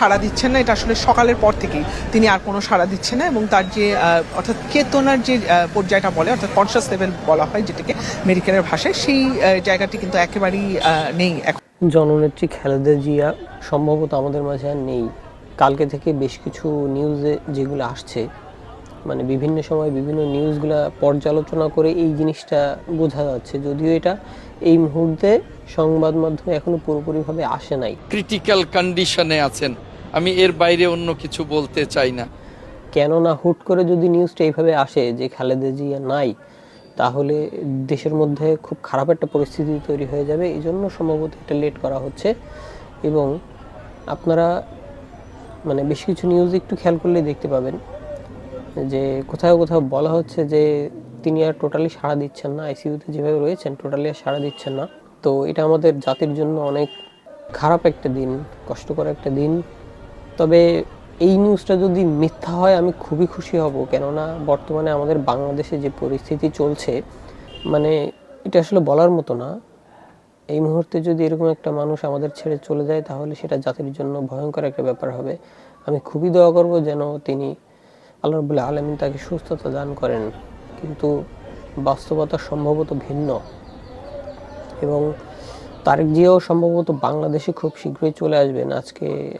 সাড়া দিচ্ছেন না এটা আসলে সকালের পর থেকেই তিনি আর কোনো সাড়া দিচ্ছেন না এবং তার যে অর্থাৎ চেতনার যে পর্যায়টা বলে অর্থাৎ কনসাস লেভেল বলা হয় যেটাকে মেডিকেলের ভাষায় সেই জায়গাটি কিন্তু একেবারেই নেই এখন। জননেত্রী খালেদা জিয়া সম্ভবত আমাদের মাঝে আর নেই। কালকে থেকে বেশ কিছু নিউজে যেগুলো আসছে মানে বিভিন্ন সময় বিভিন্ন নিউজগুলো পর্যালোচনা করে এই জিনিসটা বোঝা যাচ্ছে। যদিও এটা এই মুহূর্তে সংবাদ মাধ্যমে এখনও পুরোপুরিভাবে আসে নাই। ক্রিটিক্যাল কন্ডিশনে আছেন। আমি এর বাইরে অন্য কিছু বলতে চাই না। কেননা হুট করে যদি নিউজটা এইভাবে আসে যে খালেদা জিয়া নাই, তাহলে দেশের মধ্যে খুব খারাপ একটা পরিস্থিতি তৈরি হয়ে যাবে। এই জন্য সম্ভবত এটা লেট করা হচ্ছে। এবং আপনারা মানে বেশ কিছু নিউজ একটু খেয়াল করলেই দেখতে পাবেন যে কোথাও কোথাও বলা হচ্ছে যে তিনি আর টোটালি সাড়া দিচ্ছেন না। আইসিইউতে যেভাবে রয়েছেন টোটালি আর সাড়া দিচ্ছেন না। তো এটা আমাদের জাতির জন্য অনেক খারাপ একটা দিন, কষ্টকর একটা দিন। তবে এই নিউজটা যদি মিথ্যা হয়, আমি খুবই খুশি হব। কেননা বর্তমানে আমাদের বাংলাদেশে যে পরিস্থিতি চলছে মানে এটা আসলে বলার মতো না। এই মুহূর্তে যদি এরকম একটা মানুষ আমাদের ছেড়ে চলে যায়, তাহলে সেটা জাতির জন্য ভয়ঙ্কর একটা ব্যাপার হবে। আমি খুবই দোয়া করব যেন তিনি আল্লাহ রবুল্লাহ আলমিন তাকে সুস্থতা দান করেন। কিন্তু বাস্তবতা সম্ভবত ভিন্ন। এবং তারেক জিয়াও সম্ভবত বাংলাদেশে খুব শীঘ্রই চলে আসবেন। আজকে